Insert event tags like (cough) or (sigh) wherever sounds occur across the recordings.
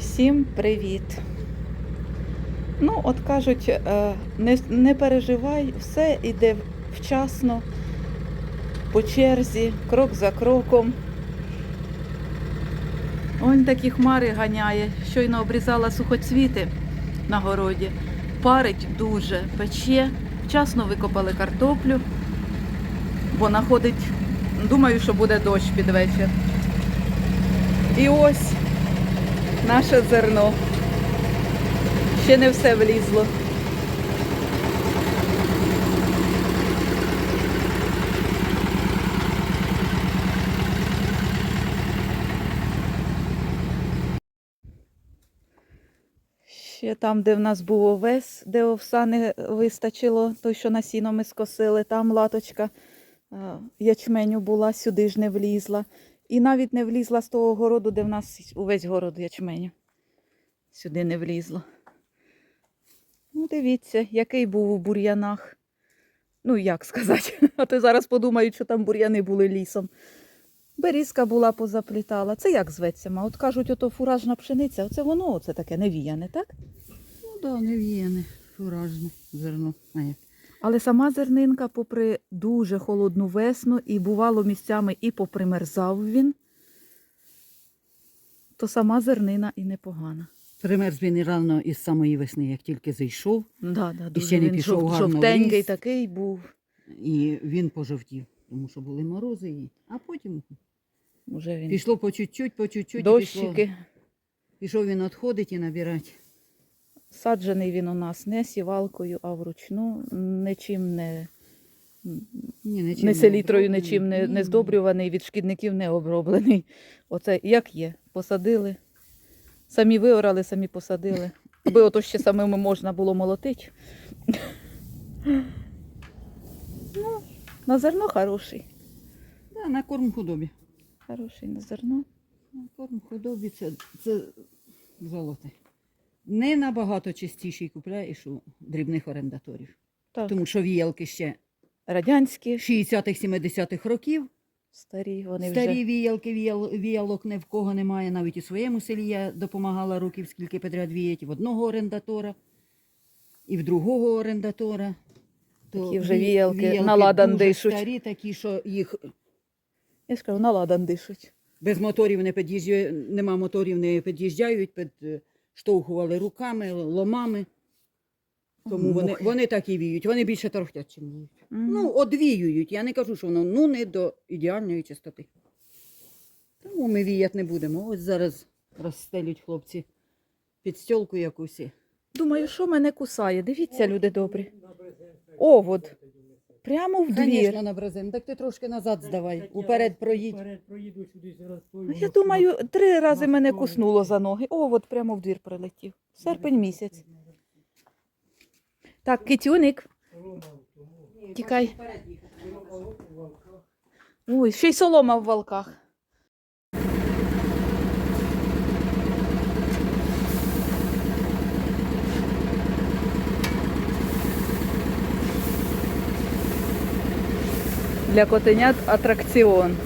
Всім привіт! Ну, от кажуть, е, не, не переживай, все йде вчасно, по черзі, крок за кроком. Ось такі хмари ганяє. Щойно обрізала сухоцвіти на городі. Парить дуже, пече. Вчасно викопали картоплю, бо находить, думаю, що буде дощ під вечір. І ось наше зерно. Ще не все влізло. Ще там, де в нас був овес, де овса не вистачило, той, що на сіно ми скосили, там латочка е, ячменю була, сюди ж не влізла. І навіть не влізла з того городу, де в нас увесь город ячменю. Сюди не влізло. Ну, дивіться, який був у бур'янах. Ну, як сказати, (laughs) а то зараз подумають, що там бур'яни були лісом. Берізка була позаплітала. Це як зветься? ма? От кажуть, ото фуражна пшениця, оце воно оце таке невіяне, так? Ну да, не віяне, фуражне зерно. А як? Але сама зернинка, попри дуже холодну весну, і бувало місцями і попримерзав він, то сама зернина і непогана. Примерз він і рано із самої весни, як тільки зайшов, Да, да, дуже ще не пішов жов- гарно в жовтенький ліс. такий був. і він пожовтів, тому що були морози. І... А потім Уже він пішло по чуть-чуть, по чуть-чуть. і Пішло... Пішов він відходити і набирати. Саджений він у нас не сівалкою, а вручну, нічим не, Ні, нічим не селітрою, нічим не, не здобрюваний, від шкідників не оброблений. Оце як є. Посадили. Самі виорали, самі посадили. Аби ото ще самими можна було молотити. Ну, на зерно хороший. Да, на корм худобі. Хороший на зерно. На корм худобі це, це золоте. Не набагато частіший купляєш у дрібних орендаторів. Так. Тому що віялки ще Радянські, 60-х-70-х років. старі, вони Старі вже. віялки, віял, віялок ні в кого немає. Навіть у своєму селі я допомагала років, скільки підряд віять, в одного орендатора і в другого орендатора. Такі вже віялки на ладан дишуть. Старі такі, що їх Я ж кажу, на ладан дишуть. без моторів не під'їжджають, нема моторів, не під'їжджають, підштовхували руками, ломами. Тому вони, вони так і віють. Вони більше торохтять, чим віють. Ну, одвіюють. Я не кажу, що воно ну, не до ідеальної чистоти. Тому ми віяти не будемо. Ось зараз розстелють хлопці під стілку якусь. Думаю, що мене кусає. Дивіться, люди добрі. Овод. Прямо в двір. Звісно, на брезент. Так ти трошки назад здавай. Уперед проїдь. Вперед проїду сюди зараз. Ну, Я думаю, три рази мене куснуло за ноги. О, от прямо в двір прилетів. Серпень місяць. Так, китюник. Тікай. Ой, ще й солома в валках. Для котенят атракціон.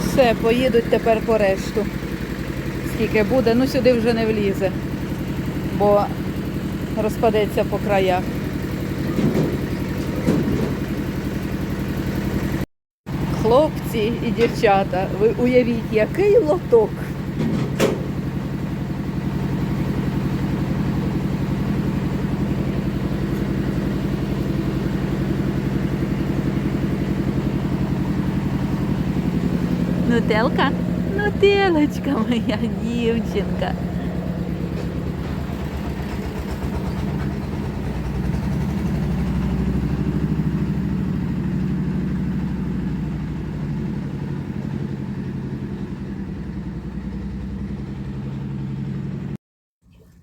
Все, поїдуть тепер по решту. Скільки буде, ну сюди вже не влізе, бо розпадеться по краях. Хлопці і дівчата, ви уявіть, який лоток. Нутелка? Нутелочка моя дівчинка.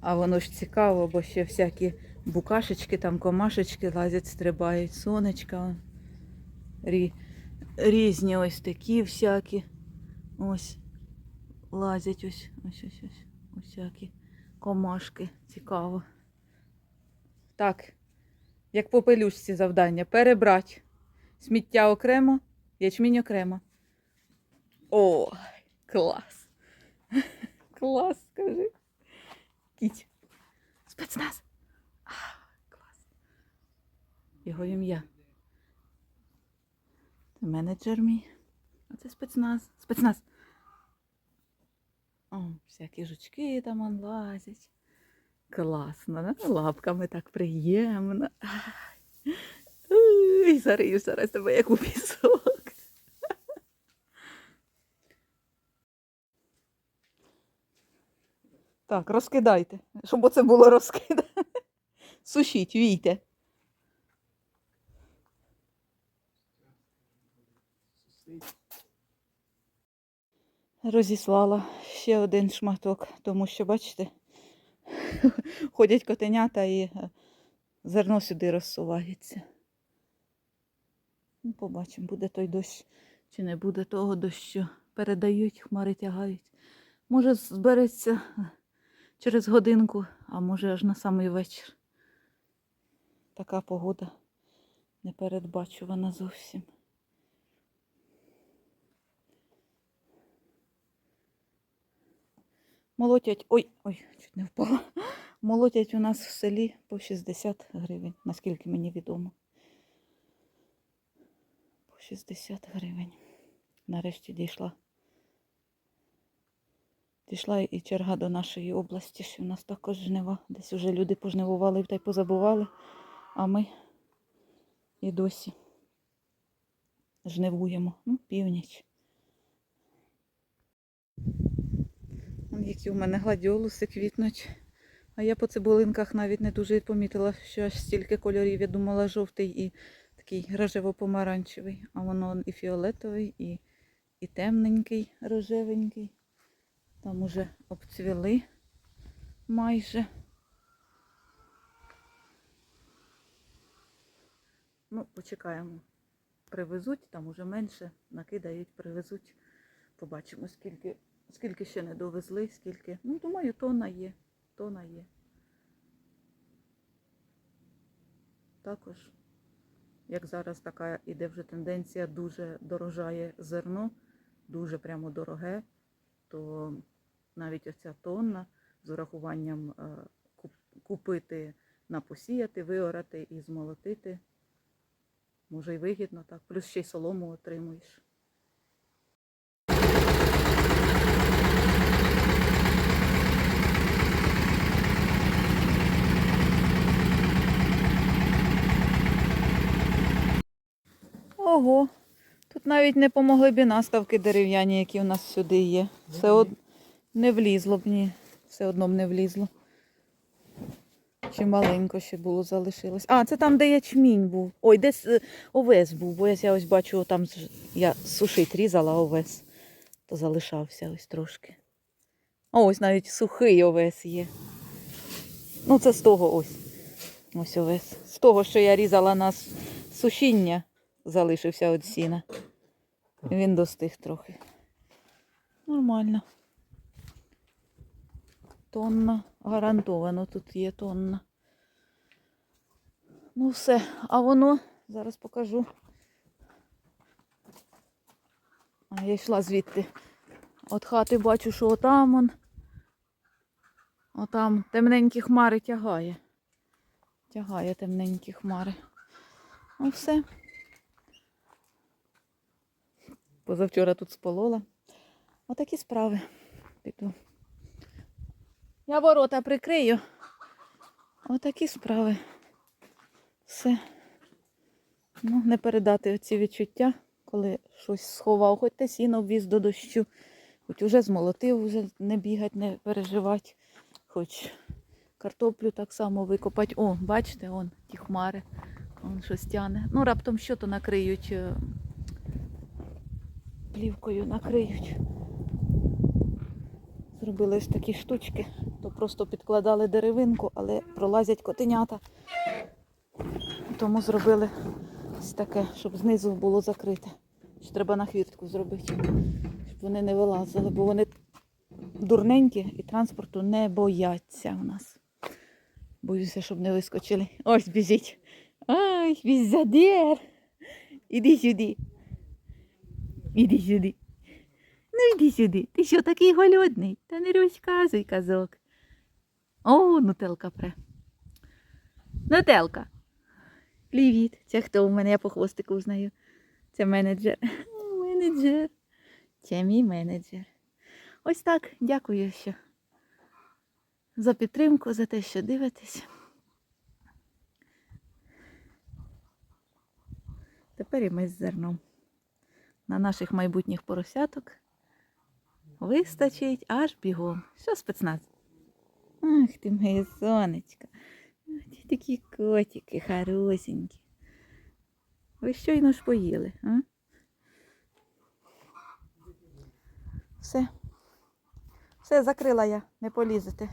А воно ж цікаво, бо ще всякі букашечки, там комашечки лазять, стрибають, сонечка. Рі... Різні ось такі всякі. Ось лазять ось, ось, ось, ось, всякі комашки. Цікаво. Так, як по пелюшці завдання, перебрати Сміття окремо, ячмінь окремо. О, клас. (laughs) Клас, скажи. Кіть. Спецназ. А, клас. Його ім'я. Менеджер мій. А це спецназ. Спецназ. О, всякі жучки там лазять. Класно, да? лапками так приємно. Ой, зарию зараз тебе як у пісок. Так, розкидайте, щоб оце було розкидане. Сушіть, війте. Розіслала ще один шматок, тому що, бачите, (laughs) ходять котенята і е, зерно сюди розсувається. Ну, побачимо, буде той дощ чи не буде того дощу. Передають, хмари тягають. Може, збереться через годинку, а може аж на самий вечір. Така погода непередбачувана зовсім. Молотять, ой, ой, чуть не впала. (laughs) Молотять у нас в селі по 60 гривень, наскільки мені відомо. По 60 гривень. Нарешті дійшла. Дійшла і черга до нашої області, що в нас також жнива. Десь вже люди пожнивували та й позабували, а ми і досі жнивуємо. Ну, північ. Які у мене гладіолуси квітнуть. А я по цибулинках навіть не дуже помітила, що аж стільки кольорів. Я думала жовтий і такий рожево-помаранчевий. А воно і фіолетовий, і, і темненький, рожевенький. Там уже обцвіли майже. Ну, почекаємо. Привезуть, там уже менше, накидають, привезуть. Побачимо, скільки, скільки ще не довезли, скільки. Ну, думаю, тонна є. Тонна є. Також, як зараз така іде вже тенденція, дуже дорожає зерно, дуже прямо дороге, то навіть оця тонна з урахуванням е, купити на посіяти, виорати і змолотити. Може й вигідно так. Плюс ще й солому отримуєш. Ого, тут навіть не помогли б наставки дерев'яні, які у нас сюди є. Все од... не влізло б, ні. Все одно б не влізло. Чи маленько ще було залишилось. А, це там, де ячмінь був. Ой, десь овес був, бо я ось бачу, там я сушить різала овес, то залишався ось трошки. А ось навіть сухий овес є. Ну, це з того ось. Ось овес. З того, що я різала на сушіння, залишився від сіна. Він достиг трохи. Нормально. Тонна. Гарантовано тут є тонна. Ну все, а воно, зараз покажу. А я йшла звідти. От хати бачу, що отам он. Отам темненькі хмари тягає. Тягає темненькі хмари. Ну все. Позавчора тут сполола. Отакі справи. Піду. Я ворота прикрию. Отакі справи. Все. Ну, не передати оці відчуття, коли щось сховав, хоч те сіно ввіз до дощу, хоч уже змолотив, вже не бігать, не переживати, хоч картоплю так само викопати. О, бачите, он ті хмари, он щось тяне. Ну, раптом що то накриють, е, плівкою накриють. Зробили ось такі штучки, то просто підкладали деревинку, але пролазять котенята. Тому зробили ось таке, щоб знизу було закрите. Ще треба на хвіртку зробити, щоб вони не вилазили, бо вони дурненькі і транспорту не бояться у нас. Боюся, щоб не вискочили. Ось біжить. Ай, візядер. Іди сюди. Іди сюди. Ну іди сюди. Ти що такий голодний? Та не розказуй казок. О, нутелка пре. Нутелка. Привіт. Це хто у мене? Я по хвостику знаю. Це менеджер. (laughs) Менеджер. Це мій менеджер. Ось так. Дякую, що за підтримку, за те, що дивитесь. Тепер і ми з зерном. На наших майбутніх поросяток вистачить аж бігом. Що спецназ? Ах ти моє сонечко. Ти такі котики хорошенькі. Ви щойно ж поїли, а? Все. Все, закрила я, не полізете.